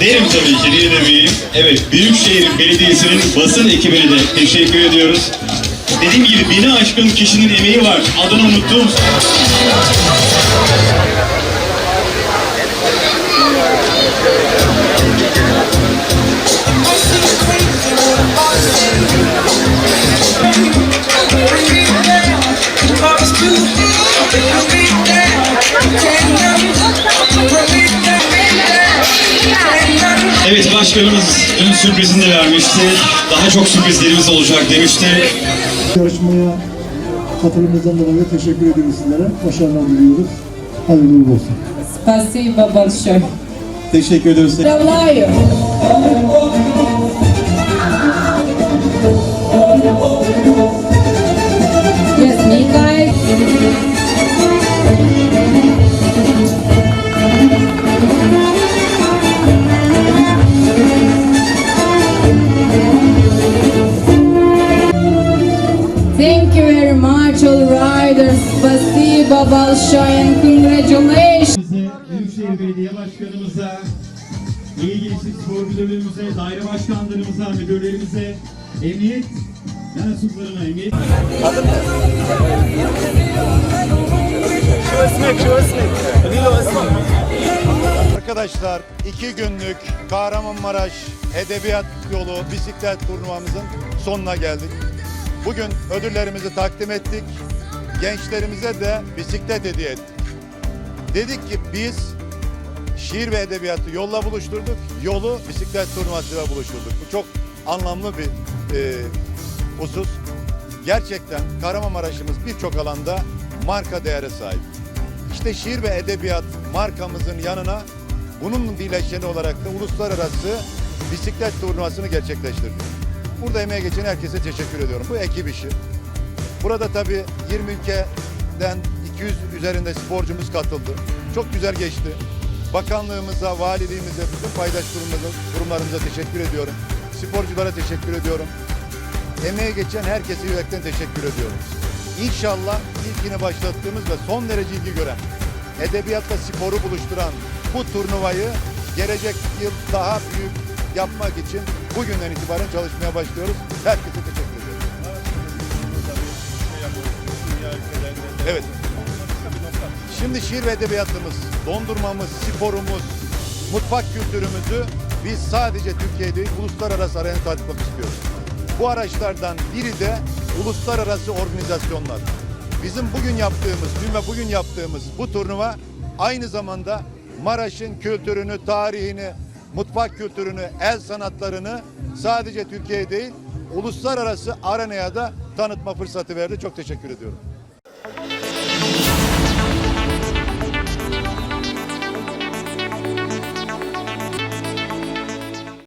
Derim tabii ki, niye demeyeyim. Evet, Büyükşehir Belediyesi'nin basın ekibine de teşekkür ediyoruz. Dediğim gibi bini aşkın kişinin emeği var. Adını unuttum. başkanımız dün sürprizini de vermişti. Daha çok sürprizlerimiz olacak demişti. Yarışmaya katılımınızdan dolayı teşekkür ediyoruz sizlere. Başarılar diliyoruz. Hayırlı uğurlu olsun. Спасибо большое. Teşekkür ediyoruz. Поздравляю. very much, all riders. Спасибо большое and congratulations. Bize, Büyükşehir Belediye Başkanımıza, İyi Gençlik Spor Müdürlüğümüze, daire başkanlarımıza, müdürlerimize, emniyet mensuplarına, emniyet Arkadaşlar iki günlük Kahramanmaraş Edebiyat Yolu bisiklet turnuvamızın sonuna geldik. Bugün ödüllerimizi takdim ettik. Gençlerimize de bisiklet hediye ettik. Dedik ki biz şiir ve edebiyatı yolla buluşturduk. Yolu bisiklet turnuvasıyla buluşturduk. Bu çok anlamlı bir e, husus. Gerçekten Kahramanmaraş'ımız birçok alanda marka değere sahip. İşte şiir ve edebiyat markamızın yanına bunun bileşeni olarak da uluslararası bisiklet turnuvasını gerçekleştirdik. Burada emeğe geçen herkese teşekkür ediyorum. Bu ekip işi. Burada tabii 20 ülkeden 200 üzerinde sporcumuz katıldı. Çok güzel geçti. Bakanlığımıza, valiliğimize, bütün paydaş kurumlarımıza, teşekkür ediyorum. Sporculara teşekkür ediyorum. Emeğe geçen herkese yürekten teşekkür ediyorum. İnşallah ilkini başlattığımız ve son derece ilgi gören, edebiyatla sporu buluşturan bu turnuvayı gelecek yıl daha büyük yapmak için bugünden itibaren çalışmaya başlıyoruz. Herkese teşekkür ediyorum. Evet. Şimdi şiir ve edebiyatımız, dondurmamız, sporumuz, mutfak kültürümüzü biz sadece Türkiye değil, uluslararası araya tatmak istiyoruz. Bu araçlardan biri de uluslararası organizasyonlar. Bizim bugün yaptığımız, dün ve bugün yaptığımız bu turnuva aynı zamanda Maraş'ın kültürünü, tarihini, mutfak kültürünü, el sanatlarını sadece Türkiye değil, uluslararası arenaya da tanıtma fırsatı verdi. Çok teşekkür ediyorum.